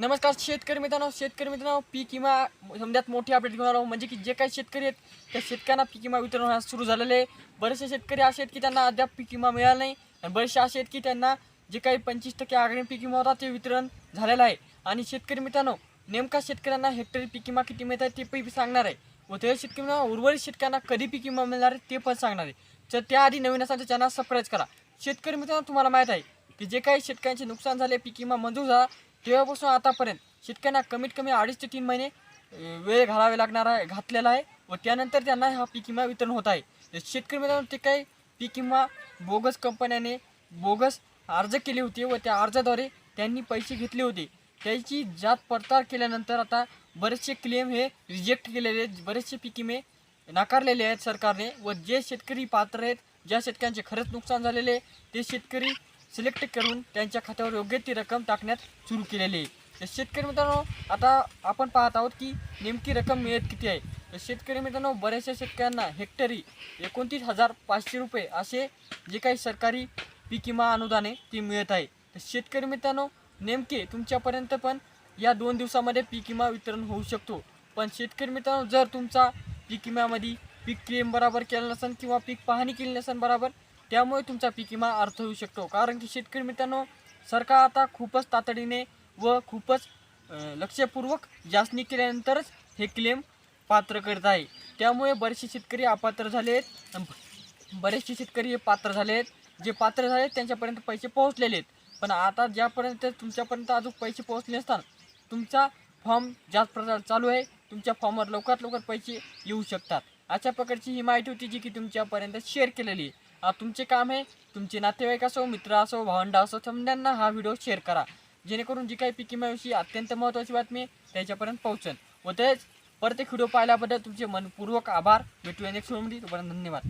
नमस्कार शेतकरी मित्रांनो शेतकरी मित्रांनो पीक विमा समजात मोठी अपडेट घेऊन आलो म्हणजे की जे काही शेतकरी आहेत त्या शेतकऱ्यांना पीक विमा वितरण होण्यास सुरू झालेले आहे. बरेचसे शेतकरी असे आहेत की त्यांना अद्याप पीक विमा मिळाला नाही. आणि बरेचसे असे आहेत की त्यांना जे काही पंचवीस टक्के आगामी पीक विमा होता ते वितरण झालेलं आहे. आणि शेतकरी मित्रांनो नेमका शेतकऱ्यांना हेक्टरी पीक विमा किती मिळत आहे ते पण सांगणार आहे. व त्या शेतकरी उर्वरित शेतकऱ्यांना कधी पीक विमा मिळणार आहे ते पण सांगणार आहे. तर त्याआधी नवीन असाल तर चॅनल सबस्क्राईब करा. शेतकरी मित्रांनो तुम्हाला माहीत आहे की जे काही शेतकऱ्यांचे नुकसान झाले पीक विमा मंजूर झाला तेव्हापासून आतापर्यंत शेतकऱ्यांना कमीत कमी अडीच ते तीन महिने वेळ घालावे लागणार आहे घातलेला आहे व त्यानंतर त्यांना हा पीक विमा वितरण होत आहे. शेतकरी मित्रांनो ते काही पीक विमा बोगस कंपन्याने बोगस अर्ज केले होते व त्या अर्जाद्वारे त्यांनी पैसे घेतले होते. त्याची जात पडताळ केल्यानंतर आता बरेचसे क्लेम हे रिजेक्ट केलेले आहेत बरेचसे पीक विमे नाकारलेले आहेत सरकारने व जे शेतकरी पात्र आहेत ज्या शेतकऱ्यांचे खरंच नुकसान झालेले आहे, ते शेतकरी सिलेक्ट करून त्यांच्या खात्यावर योग्य ती रक्कम टाकण्यात सुरू केलेली आहे. तर शेतकरी मित्रांनो आता आपण पाहत आहोत की नेमकी रक्कम मिळत किती आहे? तर शेतकरी मित्रांनो बऱ्याचशा शेतकऱ्यांना हेक्टरी एकोणतीस हजार पाचशे रुपये असे जे काही सरकारी पीक विमा अनुदाने ते मिळत आहे. तर शेतकरी मित्रांनो नेमके तुमच्यापर्यंत पण या दोन दिवसामध्ये पीक विमा वितरण होऊ शकतो. पण शेतकरी मित्रांनो जर तुमचा पीक विम्यामध्ये पीक क्लेम बरोबर केलं नसेल किंवा पीक पाहणी केली नसेल बरोबर त्यामुळे तुमचा पीक विमा अर्थ होऊ शकतो. कारण की शेतकरी मित्रांनो सरकार आता खूपच तातडीने व खूपच लक्षपूर्वक जाचणी केल्यानंतरच हे क्लेम पात्र करत आहे. त्यामुळे बरेचसे शेतकरी अपात्र झाले आहेत. बरेचसे शेतकरी हे पात्र झाले आहेत. जे पात्र झाले आहेत त्यांच्यापर्यंत पैसे पोहोचलेले आहेत. पण आता ज्यापर्यंत तुमच्यापर्यंत अजून पैसे पोहोचले नसतात तुमचा फॉर्म जास्त प्रकार चालू आहे तुमच्या फॉर्मवर लवकरात लवकर पैसे येऊ शकतात. अशा प्रकारची ही माहिती होती जी की तुमच्यापर्यंत शेअर केलेली आहे. तुमचे काम आहे तुमचे नातेवाईक असो मित्र असो भावंड असो समजांना हा व्हिडिओ शेअर करा. जेणेकरून जी काही पिकिमाविषयी अत्यंत महत्त्वाची बातमी आहे, त्याच्यापर्यंत पोहोचेल. व तेच परत एक व्हिडिओ पाहिल्याबद्दल तुमचे मनपूर्वक आभार. भेटूया नेक्स्ट व्हिडिओमध्ये तोपर्यंत धन्यवाद.